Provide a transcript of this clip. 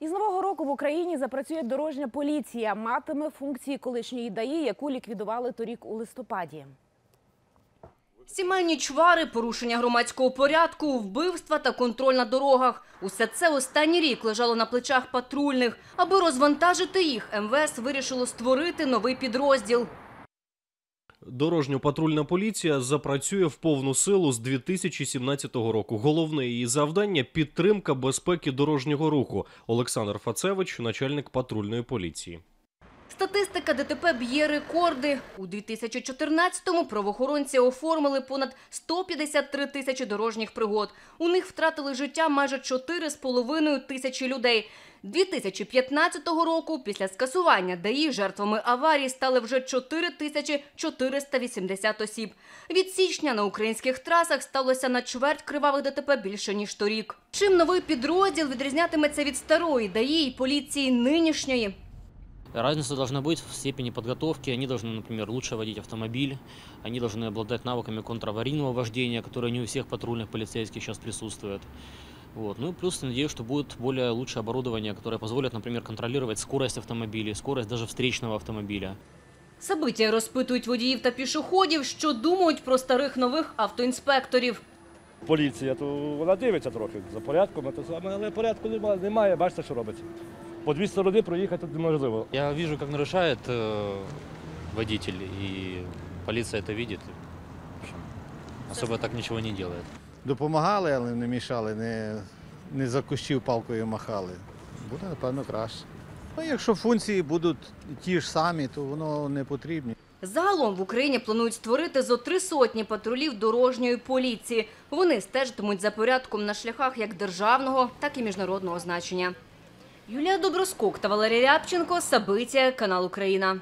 Із нового року в Україні запрацює дорожня поліція. Матиме функції колишньої ДАІ, яку ліквідували торік у листопаді. Сімейні чвари, порушення громадського порядку, вбивства та контроль на дорогах. Усе це останній рік лежало на плечах патрульних. Аби розвантажити їх, МВС вирішило створити новий підрозділ. Дорожньо-патрульна поліція запрацює в повну силу з 2017 року. Головне її завдання підтримка безпеки дорожнього руху. Олександр Фацевич, начальник патрульної поліції. Статистика ДТП б'є рекорди. У 2014-му правоохоронці оформили понад 153 тисячі дорожніх пригод. У них втратили життя майже 4,5 тисячі людей. 2015 року після скасування ДАІ жертвами аварій стали вже 4 тисячі 480 осіб. Від січня на українських трасах сталося на чверть кривавих ДТП більше ніж торік. Чим новий підрозділ відрізнятиметься від старої ДАІ і поліції нинішньої? Разница должна быть в степени подготовки. Они должны, например, лучше водить автомобиль, они должны обладать навыками контраварийного вождения, которые не у всех патрульных полицейских сейчас присутствуют. Вот. Ну и плюс надеюсь, что будет более лучшее оборудование, которое позволит, например, контролировать скорость автомобилей, скорость даже встречного автомобиля. Собиття розпитують водіїв та пішоходів, що думають про старих нових автоінспекторів. поліція, то вона дивиться трохи за порядком, а то саме, але порядку немає, немає, бачите, що робиться. По дві сторони проїхати неможливо. Я вижу, как нарушает э, водитель, и полиция это видит. В общем, особо так ничего не делает. допомагали, але не мішали, не, не за кущів палкою махали. Буде, напевно, краще. Ну, якщо функції будуть ті ж самі, то воно не потрібно. Загалом в Україні планують створити зо три сотні патрулів дорожньої поліції. Вони стежитимуть за порядком на шляхах як державного, так і міжнародного значення. Юлія Доброскок та Валерій Рябченко, Сабиття, канал Україна.